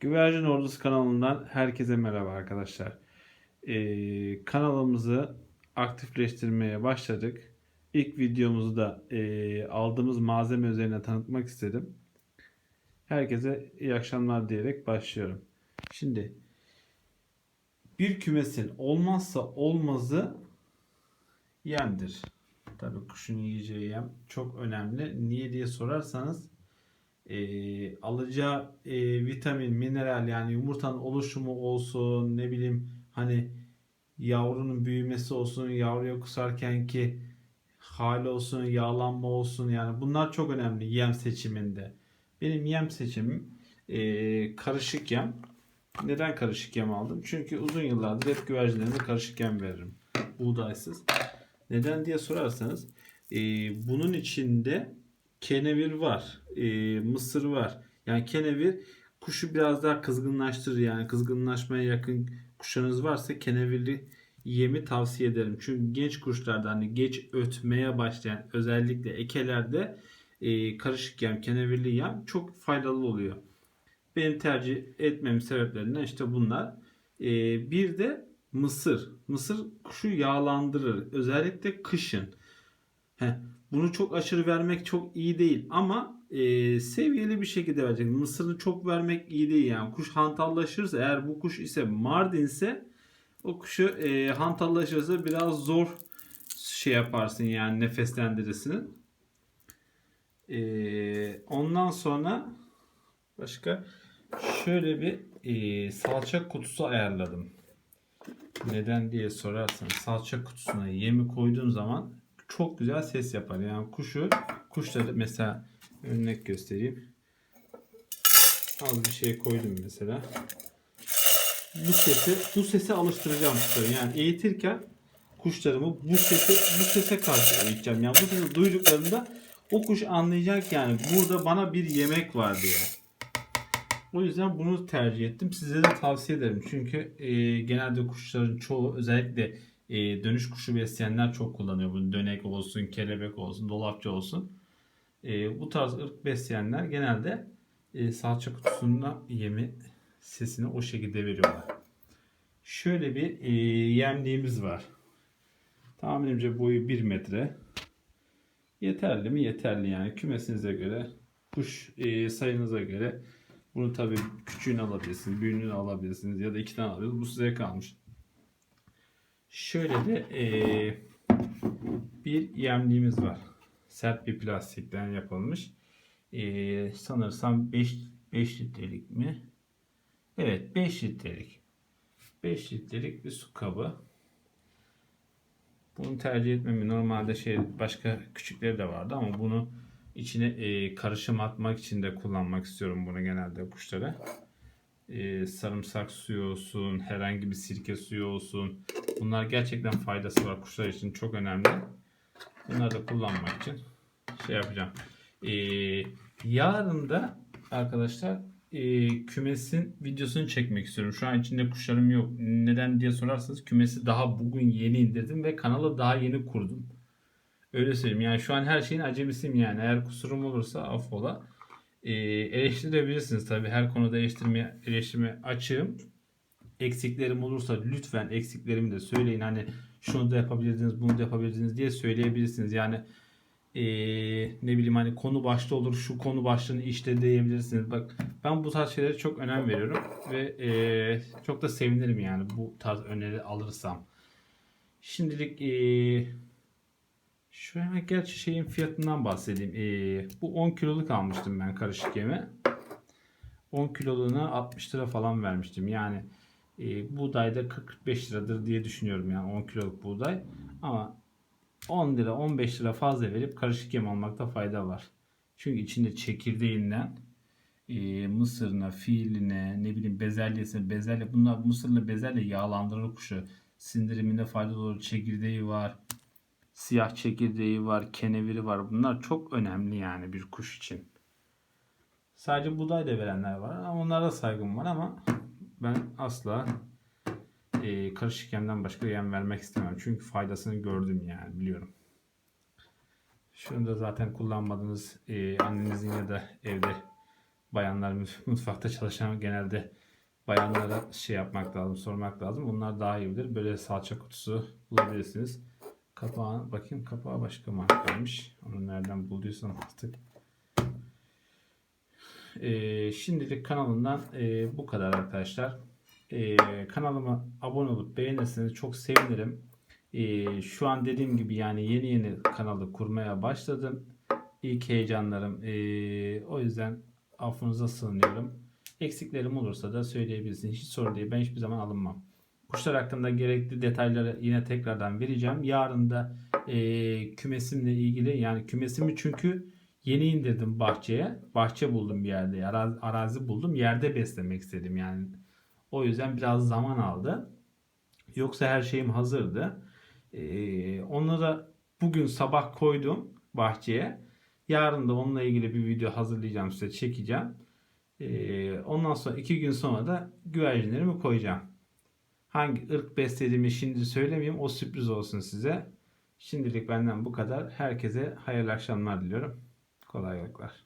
Güvercin Ordusu kanalından herkese merhaba arkadaşlar. Ee, kanalımızı aktifleştirmeye başladık. İlk videomuzu da e, aldığımız malzeme üzerine tanıtmak istedim. Herkese iyi akşamlar diyerek başlıyorum. Şimdi bir kümesin olmazsa olmazı yemdir. Tabii kuşun yiyeceği yem çok önemli. Niye diye sorarsanız e, alacağı e, vitamin, mineral yani yumurtanın oluşumu olsun ne bileyim hani yavrunun büyümesi olsun, yavruya kusarken ki hali olsun, yağlanma olsun yani bunlar çok önemli yem seçiminde. Benim yem seçimim e, karışık yem. Neden karışık yem aldım? Çünkü uzun yıllardır hep güvercinlerime karışık yem veririm. Buğdaysız. Neden diye sorarsanız e, bunun içinde kenevir var, e, mısır var. Yani kenevir kuşu biraz daha kızgınlaştırır. Yani kızgınlaşmaya yakın kuşlarınız varsa kenevirli yemi tavsiye ederim. Çünkü genç kuşlarda hani geç ötmeye başlayan özellikle ekelerde e, karışık yem, kenevirli yem çok faydalı oluyor. Benim tercih etmemin sebeplerinden işte bunlar. E, bir de mısır. Mısır kuşu yağlandırır. Özellikle kışın. Heh, bunu çok aşırı vermek çok iyi değil ama e, seviyeli bir şekilde verecek. Mısırını çok vermek iyi değil yani. Kuş hantallaşırsa eğer bu kuş ise Mardinse o kuşu e, hantallaşırsa biraz zor şey yaparsın yani nefeslendirisini. E, ondan sonra başka şöyle bir e, salça kutusu ayarladım. Neden diye sorarsan salça kutusuna yemi koyduğun zaman çok güzel ses yapar. Yani kuşu kuşları mesela örnek göstereyim. Az bir şey koydum mesela. Bu sesi bu sese alıştıracağım kuşları. Yani eğitirken kuşlarımı bu sese bu sese karşı eğiteceğim. Yani bu sesi duyduklarında o kuş anlayacak yani burada bana bir yemek var diye. O yüzden bunu tercih ettim. Size de tavsiye ederim. Çünkü e, genelde kuşların çoğu özellikle e, dönüş kuşu besleyenler çok kullanıyor. Bunu dönek olsun, kelebek olsun, dolapçı olsun. E, bu tarz ırk besleyenler genelde e, salça kutusunda yemi sesini o şekilde veriyorlar. Şöyle bir e, yemliğimiz var. Tahminimce boyu 1 metre. Yeterli mi? Yeterli yani. Kümesinize göre, kuş e, sayınıza göre bunu tabii küçüğünü alabilirsiniz, büyüğünü alabilirsiniz ya da iki tane alabilirsiniz. Bu size kalmış. Şöyle de e, bir yemliğimiz var. Sert bir plastikten yapılmış. E, sanırsam 5, 5 litrelik mi? Evet 5 litrelik. 5 litrelik bir su kabı. Bunu tercih etmemi normalde şey başka küçükleri de vardı ama bunu içine e, karışım atmak için de kullanmak istiyorum bunu genelde kuşlara. E, sarımsak suyu olsun, herhangi bir sirke suyu olsun. Bunlar gerçekten faydası var kuşlar için çok önemli. Bunları da kullanmak için şey yapacağım. E, yarın da arkadaşlar e, kümesin videosunu çekmek istiyorum. Şu an içinde kuşlarım yok. Neden diye sorarsanız kümesi daha bugün yeni indirdim ve kanalı daha yeni kurdum. Öyle söyleyeyim. Yani şu an her şeyin acemisiyim yani. Eğer kusurum olursa affola. E, eleştirebilirsiniz tabii. Her konuda eleştirme, eleştirme açığım. Eksiklerim olursa lütfen eksiklerimi de söyleyin. Hani şunu da yapabilirdiniz, bunu da yapabilirdiniz diye söyleyebilirsiniz. Yani e, ne bileyim hani konu başta olur, şu konu başlığını işte diyebilirsiniz. Bak ben bu tarz şeylere çok önem veriyorum ve e, çok da sevinirim yani bu tarz öneri alırsam. Şimdilik e, şu hemen gerçi şeyin fiyatından bahsedeyim. Ee, bu 10 kiloluk almıştım ben karışık yeme. 10 kiloluğuna 60 lira falan vermiştim. Yani e, buğdayda 40-45 liradır diye düşünüyorum yani 10 kiloluk buğday. Ama 10 lira 15 lira fazla verip karışık yem almakta fayda var. Çünkü içinde çekirdeğinden e, mısırına, fiiline, ne bileyim bezelyesine, bezelye bunlar mısırla bezelye yağlandırır kuşu. Sindiriminde faydalı olur. Çekirdeği var siyah çekirdeği var, keneviri var. Bunlar çok önemli yani bir kuş için. Sadece buğday da verenler var onlara saygım var ama ben asla e, karışık yemden başka yem vermek istemem. Çünkü faydasını gördüm yani biliyorum. Şunu da zaten kullanmadığınız e, annenizin ya da evde Bayanlar mutf- mutfakta çalışan genelde bayanlara şey yapmak lazım, sormak lazım. Onlar daha iyi bilir. Böyle salça kutusu bulabilirsiniz. Kapağı, bakayım kapağı başka markaymış. Onu nereden bulduysam artık. Ee, şimdilik kanalımdan e, bu kadar arkadaşlar. Ee, kanalıma abone olup beğenirseniz çok sevinirim. Ee, şu an dediğim gibi yani yeni yeni kanalı kurmaya başladım. İlk heyecanlarım. Ee, o yüzden affınıza sığınıyorum. Eksiklerim olursa da söyleyebilirsiniz. Hiç sorun değil. Ben hiçbir zaman alınmam. Kuşlar hakkında gerekli detayları yine tekrardan vereceğim. Yarın da e, kümesimle ilgili yani kümesimi çünkü yeni indirdim bahçeye. Bahçe buldum bir yerde. Arazi, arazi buldum. Yerde beslemek istedim yani. O yüzden biraz zaman aldı. Yoksa her şeyim hazırdı. Ee, onları bugün sabah koydum bahçeye. Yarın da onunla ilgili bir video hazırlayacağım size çekeceğim. Ee, ondan sonra iki gün sonra da güvercinlerimi koyacağım. Hangi ırk beslediğimi şimdi söylemeyeyim. O sürpriz olsun size. Şimdilik benden bu kadar. Herkese hayırlı akşamlar diliyorum. Kolaylıklar.